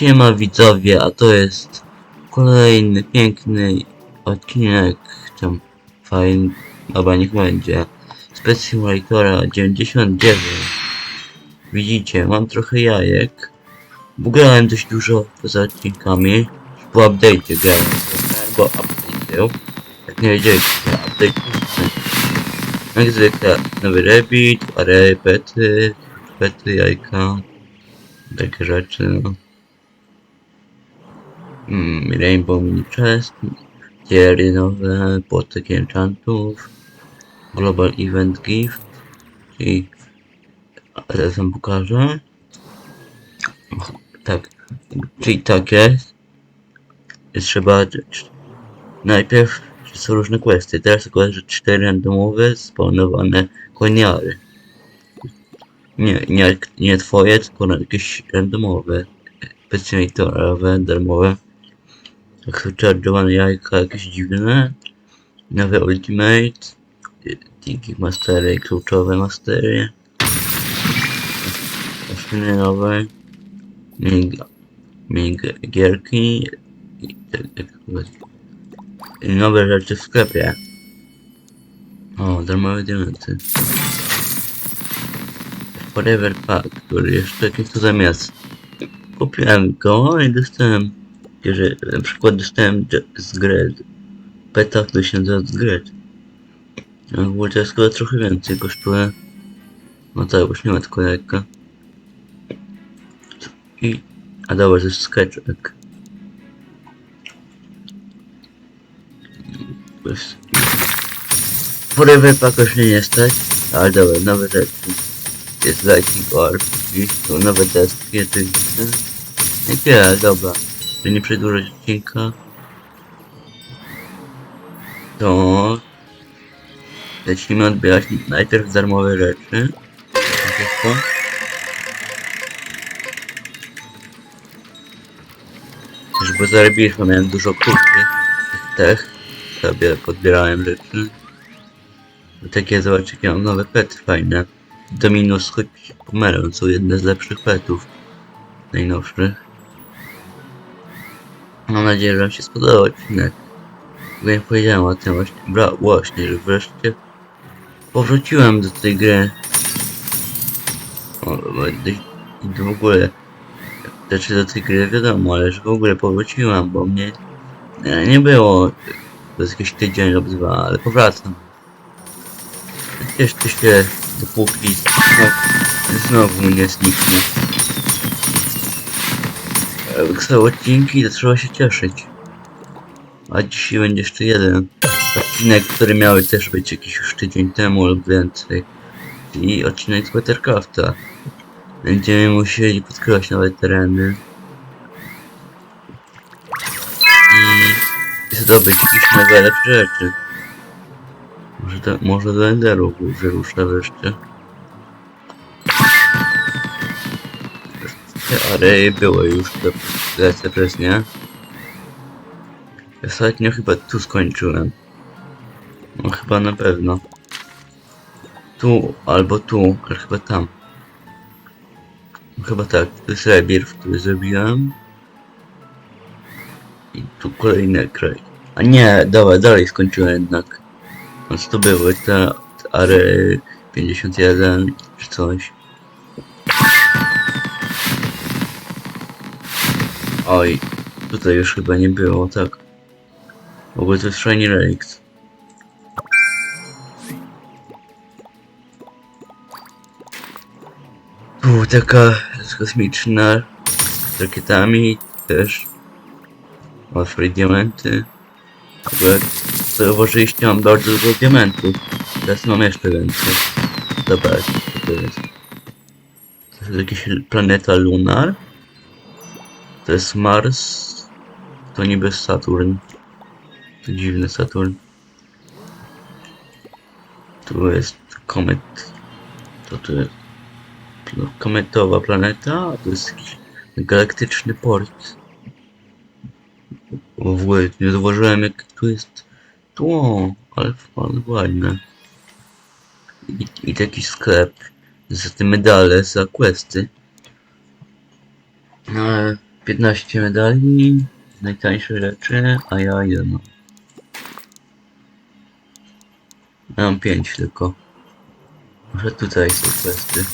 Siema widzowie, a to jest kolejny piękny odcinek, tam fajny, dobra niech będzie, Simulatora 99. Widzicie, mam trochę jajek, grałem dość dużo poza odcinkami, po update'cie grałem, bo update był, jak nie wiedzieliście, update. Jak zwykle, nowy Rabbit, array, pety, pety, jajka, takie rzeczy, no. Mm, Rainbow Mini Chest, tiery nowe, płotek enchantów, Global Event Gift, i teraz wam pokażę. Tak, czyli tak jest. Trzeba najpierw są różne questy, teraz tylko że cztery randomowe spawnowane koniary. Nie, nie, nie twoje, tylko jakieś randomowe, specjalitowe, darmowe. Tak są charge'owane jajka jakieś dziwne. Nowe Ultimate. Tiki Mastery, kluczowe mastery. Maszyny nowe. Mini, mini gierki. I, tak, nowe rzeczy w sklepie. O, darmowe diamenty. Forever Pack, który jeszcze jakiś tu zamiast. Kupiłem go i dostałem, że na przykład dostałem z gry. Peta, nazywa z gry. A w to jest chyba trochę więcej kosztuje. No tak, już nie ma tylko jajka. I... A dobra, to jest Pack już mnie nie stać. Ale dobra, nowe rzeczy. Jest Lightning Orb. Są nowe testki, oczywiście. I tyle, dobra. Żeby nie przedłużać odcinka. To... Lecimy odbierać najpierw darmowe rzeczy. Tak jest bo miałem dużo kupy. Tych sobie podbierałem rzeczy. Takie zobaczcie, jakie mam nowe pety fajne. Dominus choć pomerą są jedne z lepszych petów. Najnowszych. Mam nadzieję, że wam się spodobał odcinek. Bo jak powiedziałem o tym właśnie, bra, właśnie, że wreszcie powróciłem do tej gry. O, dość- w ogóle, znaczy do tej gry wiadomo, ale że w ogóle powróciłem, bo mnie nie, nie było przez jakiś tydzień lub dwa, ale powracam. Cieszcie się, dopóki znowu, znowu nie zniknie. Są odcinki, to trzeba się cieszyć. A dzisiaj będzie jeszcze jeden odcinek, który miały też być jakiś już tydzień temu lub więcej. Czyli odcinek z Watercrafta. Będziemy musieli podkrywać nowe tereny. I zdobyć jakieś nowe lepsze rzeczy. Może do, może do Enderu wyrusza wreszcie. Areje było już nie. Ostatnio chyba tu skończyłem. No chyba na pewno. Tu albo tu, ale chyba tam. No, chyba tak, to jest rebirth, który zrobiłem. I tu kolejny kraj. A nie, dobra, dalej skończyłem jednak. No co to były? Te, te Ary 51 czy coś. Oj, tutaj już chyba nie było, tak. W ogóle to jest Shiny Relics. Tu taka kosmiczna z rakietami też. O, free diamenty. W ogóle zauważyliście, mam bardzo dużo diamentów. Teraz mam jeszcze więcej. Dobra, co to jest? To jest jakaś planeta Lunar. To jest Mars. To niby Saturn. To dziwny Saturn. Tu jest komet. To tu jest no, kometowa planeta, to jest jakiś galaktyczny port. W ogóle nie zauważyłem jak tu jest tło, ale fajne, ładne. I, I taki sklep za te medale, za questy. Ale 15 medali, najtańsze rzeczy, a ja jedno. Ja mam 5 tylko. Może tutaj są kwestie.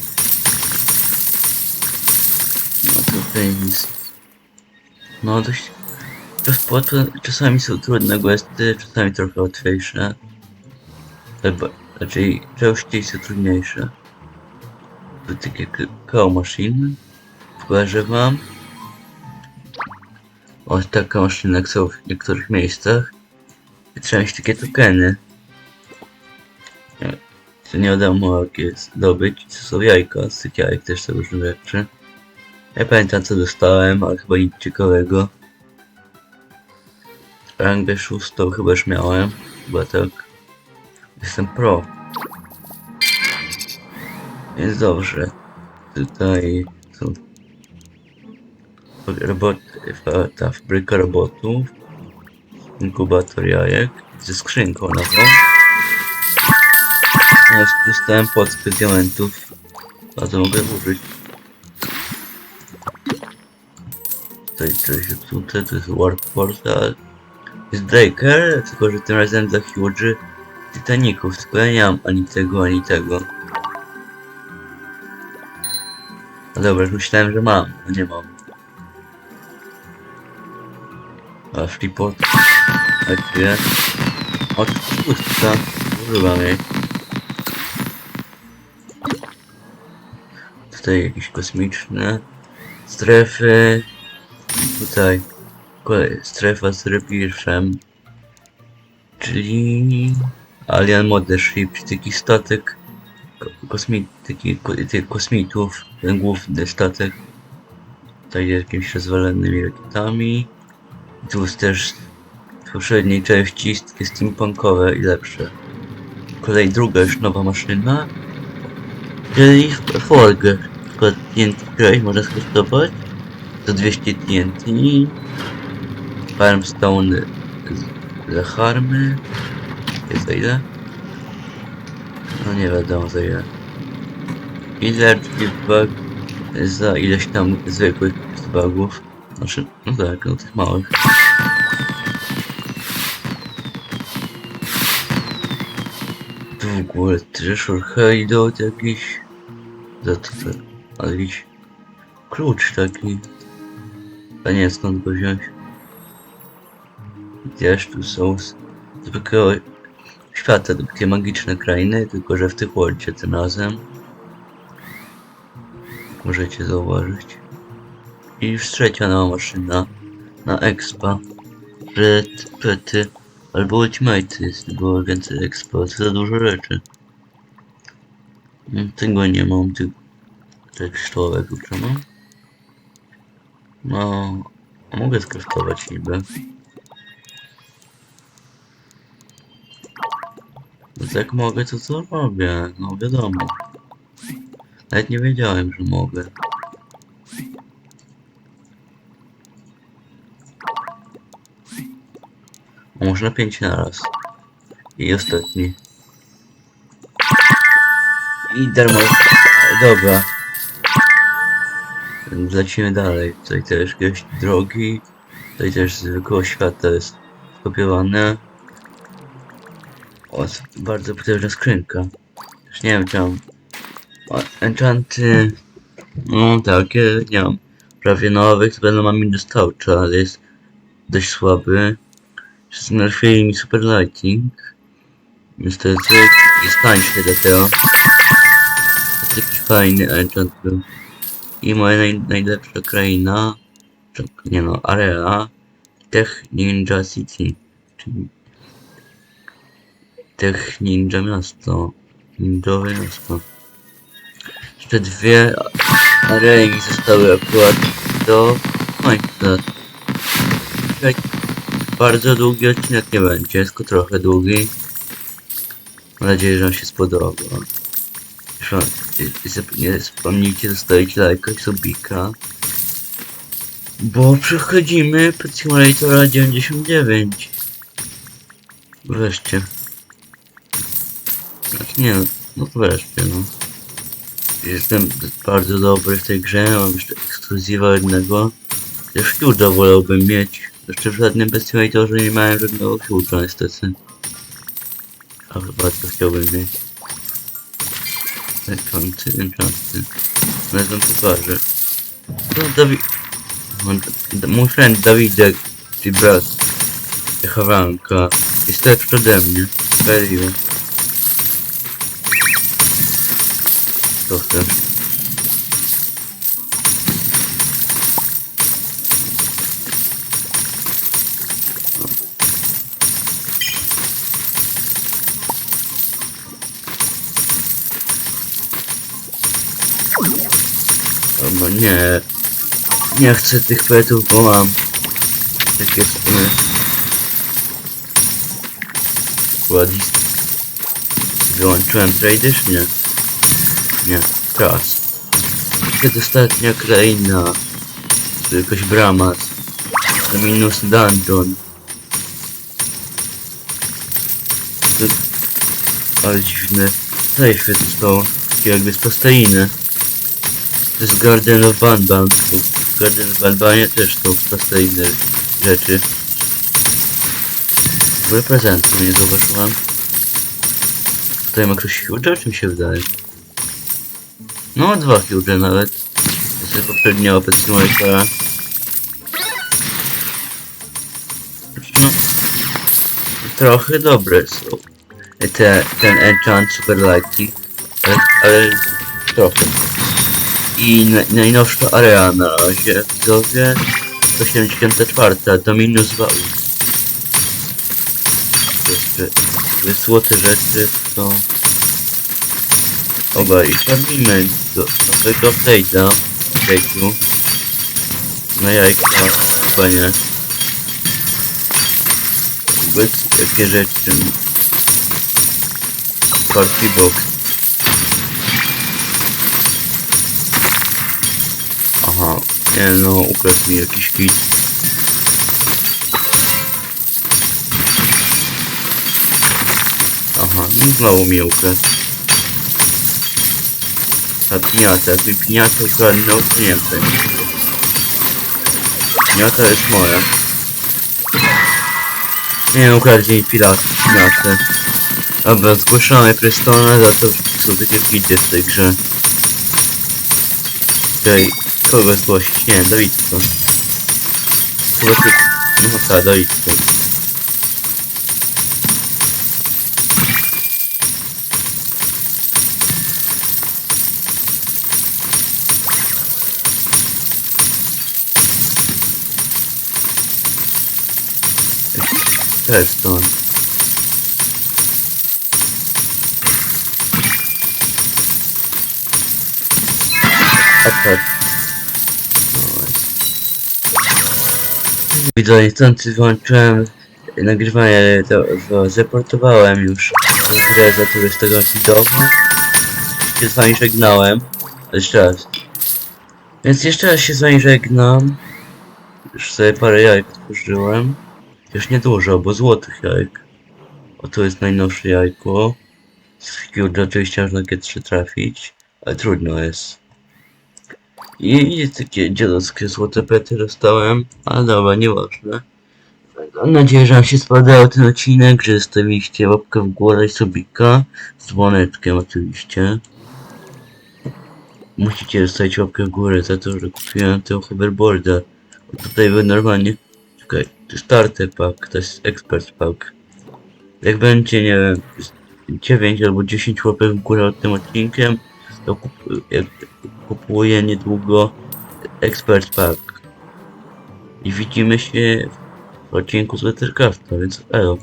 No tutaj nic. No dość... Czasami są trudne questy, czasami trochę łatwiejsze. Albo raczej częściej są trudniejsze. Tu takie koło maszyny. Pokażę wam. O, taka maszyna jak są w niektórych miejscach. I Trzeba mieć takie tokeny. To nie wiadomo jak je zdobyć. To są jajka, z tych jajek też są różne rzeczy. Ja pamiętam co dostałem, ale chyba nic ciekawego. Rangę szóstą chyba już miałem. Chyba tak. Jestem pro. Więc dobrze. Tutaj są robot, ta fabryka robotów, inkubator jajek ze skrzynką nową. No, dostałem podspy diamentów, a to mogę użyć. Tutaj coś tutaj, to jest Warp Portal. Jest Breaker, tylko że tym razem dla Huge Titaników, tylko ja nie mam ani tego, ani tego. No dobra, już myślałem, że mam, a nie mam. A Freeport... A gdzie? O, to jest pustka. Używam jej. Tutaj jakieś kosmiczne strefy. Tutaj kolej, strefa z repiszem. Czyli Alien Mothership, czyli taki statek ko- kosmi, taki, ko, tych kosmitów, ten główny statek. Tutaj jakimiś rozwalonymi rakietami. Jest też w poprzedniej części jest steampunkowe i lepsze. Kolej druga już nowa maszyna. Czyli Forge. Tylko TNT grać można skosztować. To 200 TNT. Farmstone za harmy. Jest za ile? No nie wiadomo za ile. Ile bug za ileś tam zwykłych bugów. Znaczy, no tak, no tych małych. Tu w ogóle Treasure Hideout jakiś. Za to. Ale jakiś klucz taki. A nie skąd go wziąć. Gdzież tu są z zwykłego świata, takie magiczne krainy, tylko że w tych worldzie tym razem. Możecie zauważyć. I już trzecia nowa maszyna na expa. Red, pety, albo ultimate jest, było więcej expa, to za dużo rzeczy. Mm, Tego nie mam, ty tekstowego czemu? No, a mogę skraftować niby. Więc jak mogę, to co robię? No wiadomo. Nawet nie wiedziałem, że mogę. Można pięć na raz. I ostatni. I darmo. Dobra. Lecimy dalej. Tutaj też jakieś drogi. Tutaj też zwykłego świata jest skopiowane. O, bardzo potężna skrzynka. Już nie wiem. O, enchanty... No, takie, nie mam. Prawie nowych, to będę mam minus toucha, ale jest dość słaby. Znerfili mi super lighting. Niestety, jest tańszy do tego. Jest jakiś fajny enchant był. I moja naj, najlepsza kraina, nie no, area, Tech Ninja City, czyli Tech Ninja Miasto, Ninjowe Miasto. Jeszcze dwie arei mi zostały akurat do końca. Bardzo długi odcinek nie będzie, tylko trochę długi. Mam nadzieję, że wam się spodoba. Zresztą, i- i zap- Nie zapomnijcie zostawić lajka i subika. Bo przechodzimy Pet Simulatora 99. Wreszcie. Znaczy nie no, wreszcie no. Jestem bardzo dobry w tej grze, mam jeszcze ekskluzywa jednego. Też Huge'a wolałbym mieć. Jeszcze w żadnym Bestimatorze nie miałem żadnego Huge'a niestety. A to chciałbym mieć. Enchanty, enchanty. No jestem pokażę. No Dawid... no, Mój friend Dawidek, czyli brat Hawanka, jest lepszy ode mnie. Serio. Co chcesz? O, no nie. Nie chcę tych petów, bo mam takie skiny. Ładnie. Wyłączyłem trady, czy nie? Nie, teraz. Kiedy ostatnia kraina. Jakoś brama. To minus dungeon. To... Ale dziwne. Sejfy to są jakby z prosteiny. To jest Garden of Banban. W Garden of Banbanie też są prosteine rzeczy. W ogóle prezentu nie zobaczyłam. Tutaj ma ktoś huge, czy mi się wydaje? No, dwa huge nawet. To jest poprzednia Opet Simulatora. No, trochę dobre są. Te, ten enchant super lighty. Ale, ale trochę. I na, najnowsza area na razie, widzowie. 174, to minus 2 Jeszcze te złote rzeczy i farmimy do nowego update'a. Update'u. Na jajka chyba nie. Wobec jakie rzeczy. Party box. Aha, nie no, ukradł mi jakiś kit. Aha, no znowu mi ukradł. A piniata, jak mi piniata ukradnął, to nie wiem co. Piniata jest moja. Nie no, ukradł mi pilat, piniatę. Dobra, zgłaszamy Prestona za to, że są takie kity w tej grze. Okej, kogo zgłosić? Nie, Dawidko. Chyba ty... No tak, Dawidko. Preston. A tak. Widzę, niechcący wyłączyłem nagrywanie, to, to zreportowałem już grę za to, z tego widową. Się z wami żegnałem. Jeszcze raz. Więc jeszcze raz się z wami żegnam. Już sobie parę jajek otworzyłem. Już niedużo, bo złotych jajek. O, to jest najnowsze jajko. Z Huge oczywiście można G3 trafić, ale trudno jest. I, I takie dziadowskie złote pety dostałem, ale dobra, nieważne. Mam nadzieję, że wam się spodobał ten odcinek, że zostawiliście łapkę w górę i subika z dzwoneczkiem oczywiście. Musicie zostawić łapkę w górę za to, że kupiłem tego hoverboarda. Bo Tutaj był normalnie... Czekaj, jest starter pack, to jest expert pack. Jak będzie, nie wiem, z 9 albo 10 łapek w górę od tym odcinkiem, to kupuję niedługo expert pack. I widzimy się w odcinku z Lettercrafta, więc elo.